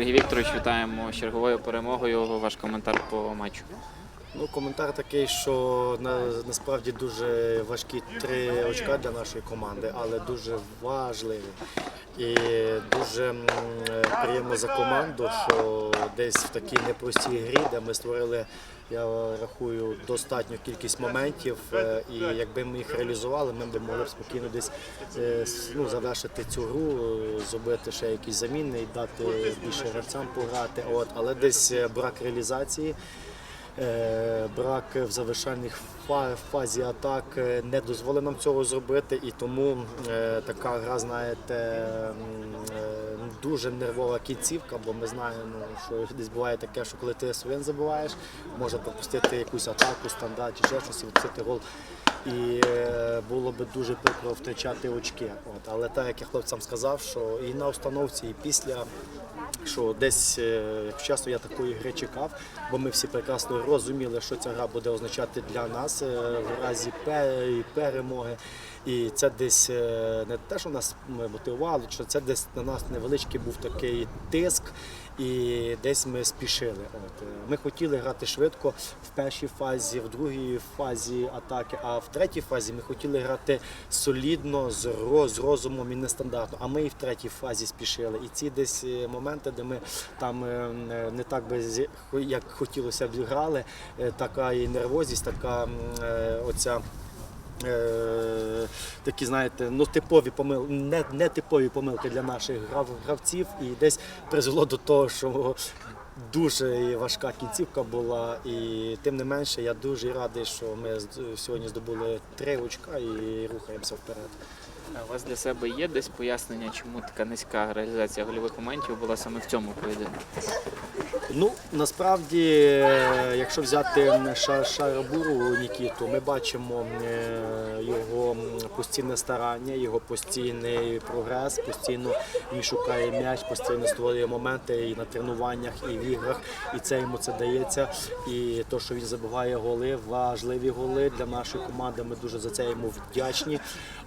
Сергій Вікторович, вітаємо черговою перемогою. Ваш коментар по матчу. Ну, коментар такий, що на, насправді дуже важкі три очка для нашої команди, але дуже важливі. І дуже приємно за команду, що десь в такій непростій грі, де ми створили, я рахую, достатню кількість моментів. е, І якби ми їх реалізували, ми б могли б спокійно десь е, ну, завершити цю гру, зробити ще якісь заміни і дати більше гравцям пограти. От, але десь е, брак реалізації. Е, Брак в завершальних фазі атак е, не дозволив нам цього зробити, і тому е, така гра, знаєте, дуже нервова кінцівка, бо ми знаємо, що десь буває таке, що коли ти свин забуваєш, може пропустити якусь атаку, стандарт чи щось і відсити гол. І е, було би дуже прикро втрачати очки. От, але так як я хлопцям сказав, що і на установці, і після що десь, е, чесно, я такої гри чекав, бо ми всі прекрасно розуміли, що ця гра буде означати для нас е, в разі перемоги. І це десь не те, що нас мотивувало, що це десь на нас невеличкий був такий тиск, і десь ми спішили. От. е, Ми хотіли грати швидко в першій фазі, в другій фазі атаки, а в третій фазі ми хотіли грати солідно, з, ро- з розумом і нестандартно. А ми і в третій фазі спішили. І ці десь е, моменти, де ми там е, не так би як хотілося б зіграли, е, така і нервозність, така оця. Е, такі, знаєте, ну типові помилки, не, не типові помилки для наших грав, гравців, і десь призвело до того, що дуже важка кінцівка була. І тим не менше, я дуже радий, що ми сьогодні здобули три очка і рухаємося вперед. У вас для себе є десь пояснення, чому така низька реалізація гольових моментів була саме в цьому поєдинку? Ну насправді, якщо взяти Ша- Шарабуру Нікіту, ми бачимо е, його постійне старання, його постійний прогрес, постійно він шукає м'яч, постійно створює моменти і на тренуваннях, і в іграх, і це йому це дається. І то, що він забиває голи, важливі голи для нашої команди. Ми дуже за це йому вдячні.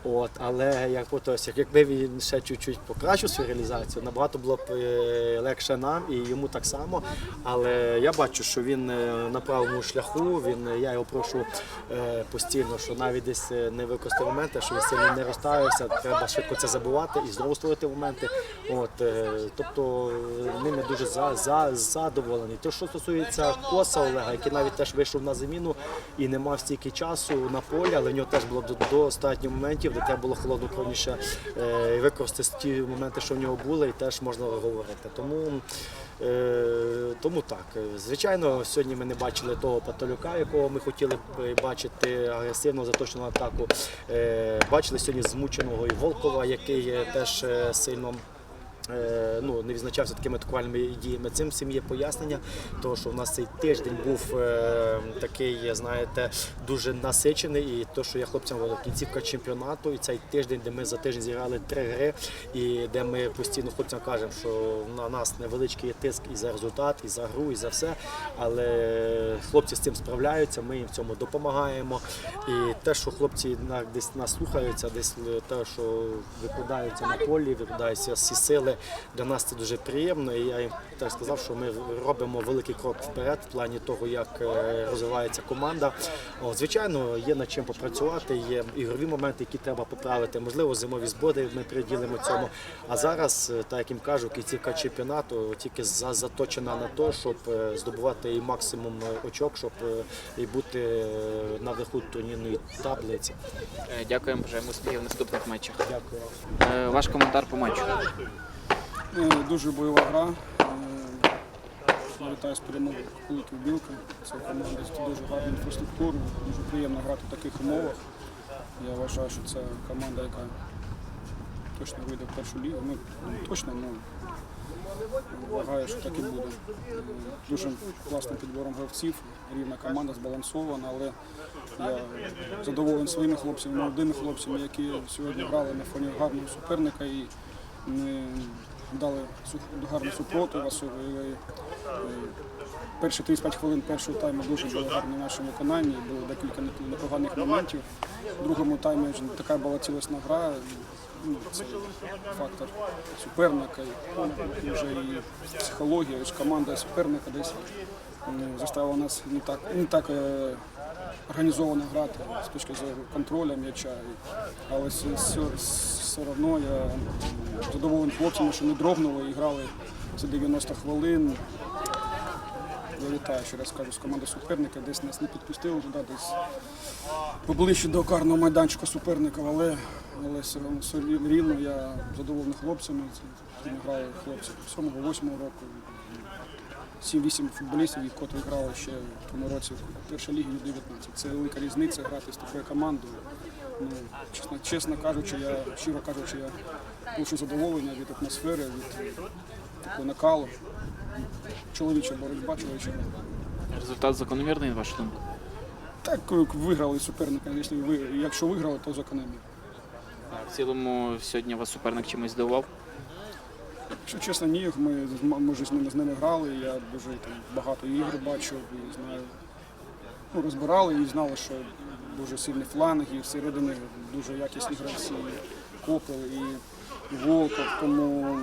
От, але як ось, якби він ще чуть-чуть покращив свою реалізацію, набагато було б е, легше нам і йому так само. Але я бачу, що він е, на правому шляху. Він е, я його прошу постійно, що навіть десь не використав моменти, що він сильно не розставився. Треба швидко це забувати і знову створити моменти. От, тобто ними дуже за, за, задоволений. То, що стосується коса Олега, який навіть теж вийшов на заміну і не мав стільки часу на полі, але в нього теж було достатньо моментів, де треба було холоднокровніше е, використати ті моменти, що в нього були, і теж можна говорити. Тому, е, тому так. Звичайно, сьогодні ми не бачили того Патолюка, якого ми хотіли б бачити агресивно заточену атаку. Е, Бачили сьогодні змученого і Волкова, який теж сильно. Е, Ну, не відзначався такими атакувальними діями. Цим всім є пояснення, того, що в нас цей тиждень був е, такий, знаєте, дуже насичений. І то, що я хлопцям говорю, кінцівка чемпіонату, і цей тиждень, де ми за тиждень зіграли три гри, і де ми постійно хлопцям кажемо, що на нас невеличкий є тиск і за результат, і за гру, і за все. Але хлопці з цим справляються, ми їм в цьому допомагаємо. І те, що хлопці десь нас слухаються, десь е, те, що викладаються на полі, викладаються всі сили, для нас це дуже приємно. І я їм теж сказав, що ми робимо великий крок вперед в плані того, як е, розвивається команда. О, звичайно, є над чим попрацювати, є ігрові моменти, які треба поправити. Можливо, зимові збори ми приділимо цьому. А зараз, е, так як їм кажу, кінцівка чемпіонату тільки заточена на те, щоб е, здобувати і максимум очок, щоб і бути на верху турнірної таблиці. Дякуємо, бажаємо успіхів в наступних матчах. Дякую. Ваш коментар по матчу. Е, Дуже бойова гра. Е, вітаю з перемогою Куликів Білка. Це команда з дуже гарну інфраструктуру. Дуже приємно грати в таких умовах. Я вважаю, що це команда, яка точно вийде в першу лігу. Ну, точно, ну вважаю, що так і буде. Е, Дуже класним підбором гравців, рівна команда, збалансована, але я задоволений своїми хлопцями, молодими хлопцями, які сьогодні грали на фоні гарного суперника і не дали гарну супротиву. Е, Перші 35 хвилин першого тайму дуже були гарні в нашому виконанні, було декілька непоганих моментів. В другому таймі така була цілісна гра. ну, це фактор суперника, і вже і психологія, і команда суперника десь ну, заставила нас не так, не так е, організовано грати з точки зору контролю м'яча. Але все, все, одно я задоволений хлопцями, що не дрогнули і грали за 90 хвилин. Я вітаю, ще раз кажу, з команди суперника, десь нас не підпустили туди, десь поближче до карного майданчика суперника, але, але все рівно я задоволений хлопцями. Це ми грали хлопці 7-8 року. 7-8 футболістів, котрих грали ще в тому році в першій лігі від 19. Це велика різниця грати з такою командою. Ну, чесно, чесно кажучи, я щиро кажучи, я дуже задоволення від атмосфери, від такого накалу. Чоловіча боротьба, чоловіча гра. Результат закономірний, на вашу думку? Так, виграли суперника, якщо, виграли, то закономірно. В цілому сьогодні вас суперник чимось здивував. Якщо чесно, ні, ми, ми вже з ними, з ними грали, я дуже там, багато ігор бачив і знаю. Ну, розбирали і знали, що дуже сильний фланг, і всередині дуже якісні гравці, і Копел, і, Волков, тому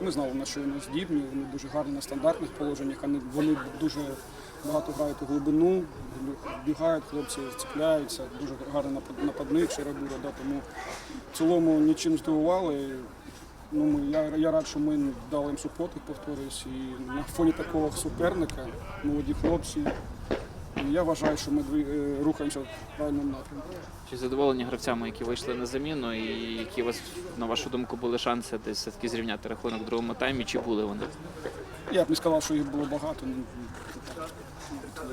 ми знали, на що вони здібні, вони дуже гарні на стандартних положеннях, вони, дуже багато грають у глибину, бігають, хлопці цепляються, дуже напад- нападник, Шерабура, да, тому в цілому нічим здивували. Ну, ми, я, я рад, що ми дали їм супротив, повторюсь, і на фоні такого суперника, молоді хлопці. Я вважаю, що ми е, рухаємося в правильному напрямку. Чи задоволені гравцями, які вийшли на заміну, і які у вас, на вашу думку, були шанси десь все-таки зрівняти рахунок в другому таймі, чи були вони? Я б не сказав, що їх було багато.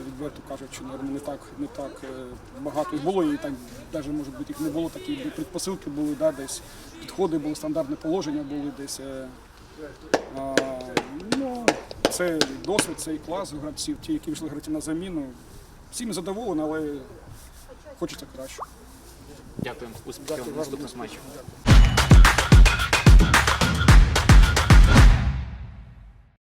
Відверто кажучи, наверно, не так, не так е, багато їх було, і так навіть може бути їх не було, такі предпосилки були, да, десь підходи були, стандартне положення були десь. е, А, ну, це досвід, це і клас гравців, ті, які вийшли грати на заміну. Всім задоволені, але хочеться краще. Дякую. Успіхів в Дякую вам. наступному матчі.